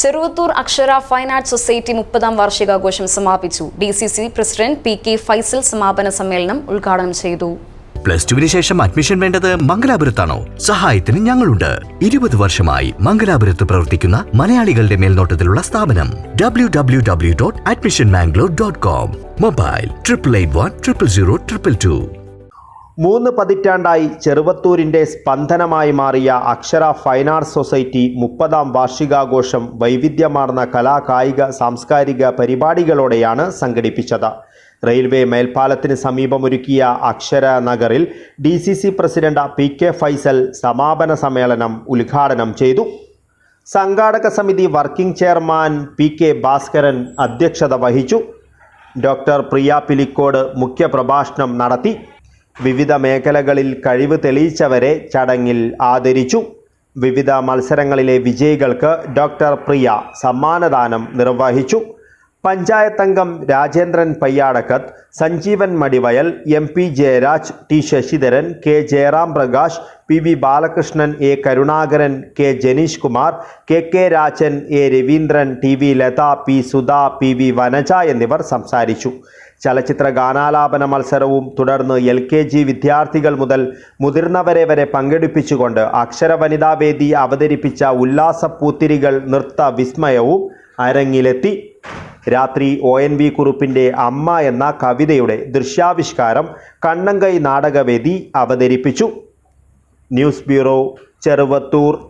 ചെറുവത്തൂർ അക്ഷര fine arts society മുപ്പതാം വാർഷികാഘോഷം സമാപിച്ചു. D C C president P K Faisal സമാപന സമ്മേളനം ഉദ്ഘാടനം ചെയ്തു. പ്ലസ് ടുവിന് ശേഷം അഡ്മിഷൻ വേണ്ടത് മംഗലാപുരത്താണോ? സഹായത്തിന് ഞങ്ങളുണ്ട്. ഇരുപത് വർഷമായി മംഗലാപുരത്ത് പ്രവർത്തിക്കുന്ന മലയാളികളുടെ മേൽനോട്ടത്തിലുള്ള സ്ഥാപനം. W W W dot admission Mangalore dot com mobile triple eight one triple zero triple two മൂന്ന് പതിറ്റാണ്ടായി ചെറുവത്തൂരിന്റെ സ്പന്ദനമായി മാറിയ അക്ഷര ഫൈൻ ആർട്സ് സൊസൈറ്റി മുപ്പതാം വാർഷികാഘോഷം വൈവിധ്യമാർന്ന കലാ കായിക സാംസ്കാരിക പരിപാടികളോടെയാണ് സംഘടിപ്പിച്ചത്. റെയിൽവേ മേൽപ്പാലത്തിന് സമീപമൊരുക്കിയ അക്ഷര നഗറിൽ D C C president P K Faisal സമാപന സമ്മേളനം ഉദ്ഘാടനം ചെയ്തു. സംഘാടക സമിതി working chairman P K Bhaskaran അധ്യക്ഷത വഹിച്ചു. ഡോക്ടർ പ്രിയ പിലിക്കോട് മുഖ്യപ്രഭാഷണം നടത്തി. വിവിധ മേഖലകളിൽ കഴിവ് തെളിയിച്ചവരെ ചടങ്ങിൽ ആദരിച്ചു. വിവിധ മത്സരങ്ങളിലെ വിജയികൾക്ക് ഡോക്ടർ പ്രിയ സമ്മാനദാനം നിർവഹിച്ചു. പഞ്ചായത്തംഗം Rajendran Payyadakkath Sanjeevan Madivayal M P Jayaraj T Sasidharan K Jayaram Prakash P V Balakrishnan A Karunakaran K Janeesh Kumar K K Rajan A Raveendran T V Latha P Sudha P V Vanaja എന്നിവർ സംസാരിച്ചു. ചലച്ചിത്ര ഗാനാലാപന മത്സരവും തുടർന്ന് L K G വിദ്യാർത്ഥികൾ മുതൽ മുതിർന്നവരെ വരെ പങ്കെടുപ്പിച്ചുകൊണ്ട് അക്ഷര വനിതാവേദി അവതരിപ്പിച്ച ഉല്ലാസപ്പൂത്തിരികൾ നൃത്ത വിസ്മയവും അരങ്ങിലെത്തി. രാത്രി ഒ എൻ വി കുറുപ്പിന്റെ അമ്മ എന്ന കവിതയുടെ ദൃശ്യാവിഷ്കാരം കണ്ണങ്കൈ നാടകവേദി അവതരിപ്പിച്ചു. News bureau Cheruvathur.